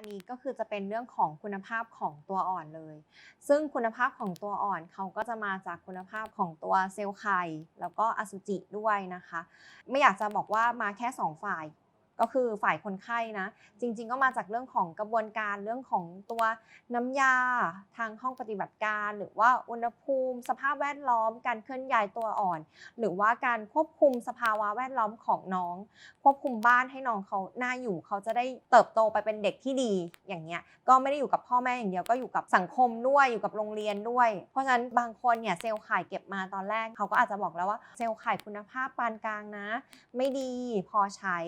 อันนี้ก็คือจะเป็นเรื่องของคุณภาพของตัวอ่อนเลย ซึ่งคุณภาพของตัวอ่อนเขาก็จะมาจากคุณภาพของตัวเซลล์ไข่แล้วก็อสุจิด้วยนะคะ ไม่อยากจะบอกว่ามาแค่สองฝ่าย ก็คือฝ่ายคนไข้นะ จริง ๆ ก็มาจากเรื่องของกระบวนการเรื่องของตัวน้ำยาทางห้องปฏิบัติการ หรือว่าอุณหภูมิ สภาพแวดล้อม การเคลื่อนย้ายตัวอ่อน หรือว่าการควบคุมสภาวะแวดล้อมของน้อง ควบคุมบ้านให้น้องเขาหน้าอยู่เขาจะได้เติบโตไปเป็นเด็กที่ดีอย่างเงี้ยก็ไม่ได้อยู่กับพ่อแม่อย่างเดียวก็อยู่กับสังคมด้วยอยู่กับโรงเรียนด้วย เพราะฉะนั้นบางคนเนี่ยเซลล์ไข่เก็บมาตอนแรกเขาก็อาจจะบอกแล้วว่าเซลล์ไข่คุณภาพปานกลางนะ ไม่ดีพอใช้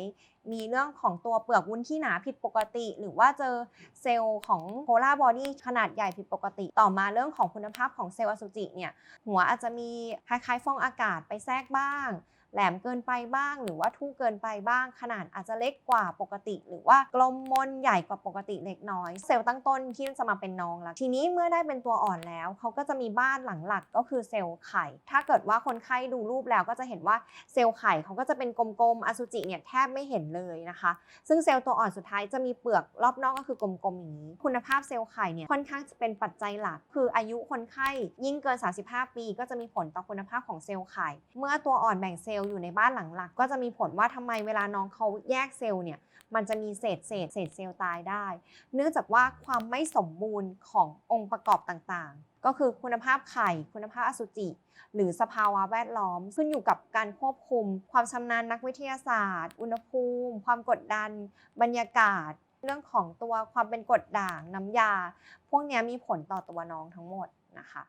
มีเรื่องของตัวเปลือกวุ้นที่หนาผิดปกติ หรือว่าเจอเซลล์ของโพลาร์บอดี้ขนาดใหญ่ผิดปกติ ต่อมาเรื่องของคุณภาพของเซลล์อสุจิเนี่ยหัวอาจจะมีคล้ายๆฟองอากาศไปแทรกบ้าง แหลมเกินไปบ้าง หรือว่าทู่เกินไปบ้าง ขนาดอาจจะเล็กกว่าปกติ หรือว่ากลมมนใหญ่กว่าปกติเล็กน้อย เซลล์ตั้งต้นที่จะมาเป็นน้องแล้วทีนี้เมื่อได้เป็นตัวอ่อนแล้วเขาก็จะมีบ้านหลังหลักก็คือเซลล์ไข่ ถ้าเกิดว่าคนไข้ดูรูปแล้วก็จะเห็นว่าเซลล์ไข่เขาก็จะเป็นกลมๆอสุจิเนี่ยแทบไม่เห็นเลยนะคะ ซึ่งเซลล์ตัวอ่อนสุดท้ายจะมีเปลือกรอบนอกก็คือกลมๆอย่างนี้ คุณภาพเซลล์ไข่เนี่ยค่อนข้างจะเป็นปัจจัยหลัก คืออายุคนไข้ยิ่งเกิน 35 ปี ก็จะมีผลต่อคุณภาพของเซลล์ไข่ เมื่อตัวอ่อนแบ่งเซลล์อยู่ในบ้านหลังหลักก็จะมีผลว่าทำไมเวลาน้องเขาแยกเซลล์เนี่ยมันจะมีเศษเศษเศษเซลล์ตายได้ เนื่องจากว่าความไม่สมบูรณ์ขององค์ประกอบต่างๆ ก็คือคุณภาพไข่ คุณภาพอสุจิ หรือสภาวะแวดล้อม ขึ้นอยู่กับการควบคุม ความชำนาญนักวิทยาศาสตร์ อุณหภูมิ ความกดดัน บรรยากาศ เรื่องของตัวความเป็นกรดด่างน้ำยา พวกนี้มีผลต่อตัวน้องทั้งหมดนะคะ